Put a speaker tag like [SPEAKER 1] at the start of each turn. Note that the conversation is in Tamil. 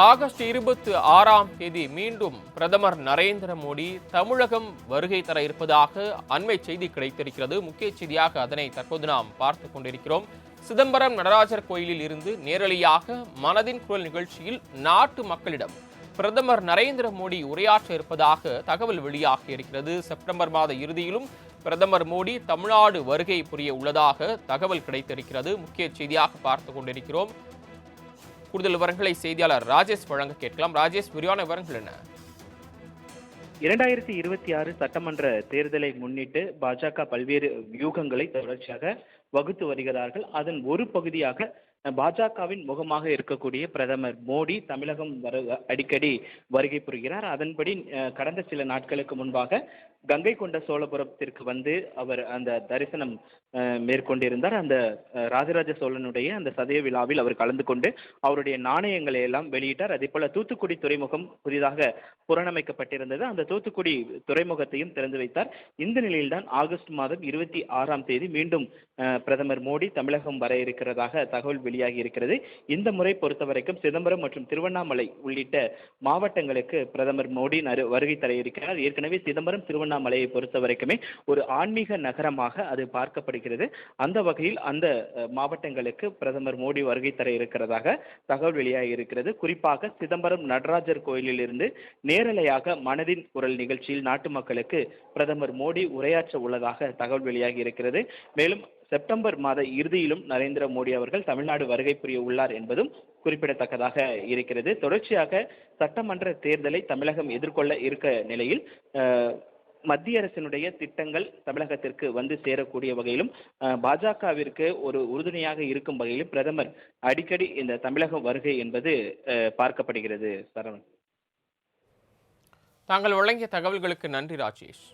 [SPEAKER 1] ஆகஸ்ட் இருபத்தி ஆறாம் தேதி மீண்டும் பிரதமர் நரேந்திர மோடி தமிழகம் வருகை தர இருப்பதாக அண்மை செய்தி கிடைத்திருக்கிறது. முக்கிய செய்தியாக அதனை தற்போது நாம் பார்த்து கொண்டிருக்கிறோம். சிதம்பரம் நடராஜர் கோயிலில் இருந்து நேரலையாக மனதின் குரல் நிகழ்ச்சியில் நாட்டு மக்களிடம் பிரதமர் நரேந்திர மோடி உரையாற்ற இருப்பதாக தகவல் வெளியாக இருக்கிறது. செப்டம்பர் மாத இறுதியிலும் பிரதமர் மோடி தமிழ்நாடு வருகை புரிய உள்ளதாக தகவல் கிடைத்திருக்கிறது. முக்கிய செய்தியாக பார்த்து கொண்டிருக்கிறோம். கூடுதல் விவரங்களை செய்தியாளர் ராஜேஷ் வழங்க கேட்கலாம். ராஜேஷ் விரிவான விவரங்கள் என்ன?
[SPEAKER 2] இரண்டாயிரத்தி இருபத்தி ஆறு சட்டமன்ற தேர்தலை முன்னிட்டு பாஜக பல்வேறு வியூகங்களை தொடர்ச்சியாக வகுத்து வருகிறார்கள். அதன் ஒரு பகுதியாக பாஜகவின் முகமாக இருக்கக்கூடிய பிரதமர் மோடி தமிழகம் வர அடிக்கடி வருகை புரிகிறார். அதன்படி கடந்த சில நாட்களுக்கு முன்பாக கங்கை கொண்ட சோழபுரத்திற்கு வந்து அவர் அந்த தரிசனம் மேற்கொண்டிருந்தார். அந்த ராஜராஜ சோழனுடைய அந்த சதய விழாவில் அவர் கலந்து கொண்டு அவருடைய நாணயங்களை எல்லாம் வெளியிட்டார். அதே போல தூத்துக்குடி துறைமுகம் புதிதாக புறணமைக்கப்பட்டிருந்தது அந்த தூத்துக்குடி துறைமுகத்தையும் திறந்து வைத்தார். இந்த நிலையில்தான் ஆகஸ்ட் மாதம் இருபத்தி ஆறாம் தேதி மீண்டும் பிரதமர் மோடி தமிழகம் வர இருக்கிறதாக தகவல் வெளியாகி இருக்கிறது. இந்த முறை பொறுத்தவரைக்கும் சிதம்பரம் மற்றும் திருவண்ணாமலை உள்ளிட்ட மாவட்டங்களுக்கு பிரதமர் மோடி வருகை தர இருக்கிறார். ஏற்கனவே சிதம்பரம் திருவண்ணாமலையை பொறுத்தவரைக்குமே ஒரு ஆன்மீக நகரமாக அது பார்க்கப்படுகிறது. அந்த வகையில் அந்த மாவட்டங்களுக்கு பிரதமர் மோடி வருகை தர இருக்கிறதாக தகவல் வெளியாகி இருக்கிறது. குறிப்பாக சிதம்பரம் நடராஜர் கோயிலில் இருந்து நேரலையாக மனதின் குரல் நிகழ்ச்சியில் நாட்டு மக்களுக்கு பிரதமர் மோடி உரையாற்ற உள்ளதாக தகவல் வெளியாகி இருக்கிறது. மேலும் செப்டம்பர் மாத இறுதியிலும் நரேந்திர மோடி அவர்கள் தமிழ்நாடு வருகை புரிய உள்ளார் என்பதும் குறிப்பிடத்தக்கதாக இருக்கிறது. தொடர்ச்சியாக சட்டமன்ற தேர்தலை தமிழகம் எதிர்கொள்ள இருக்க நிலையில் மத்திய அரசினுடைய திட்டங்கள் தமிழகத்திற்கு வந்து சேரக்கூடிய வகையிலும் பாஜகவிற்கு ஒரு உறுதுணையாக இருக்கும் வகையிலும் பிரதமர் அடிக்கடி இந்த தமிழக வருகை என்பது பார்க்கப்படுகிறது சரவணன்.
[SPEAKER 1] தாங்கள் வழங்கிய தகவல்களுக்கு நன்றி ராஜேஷ்.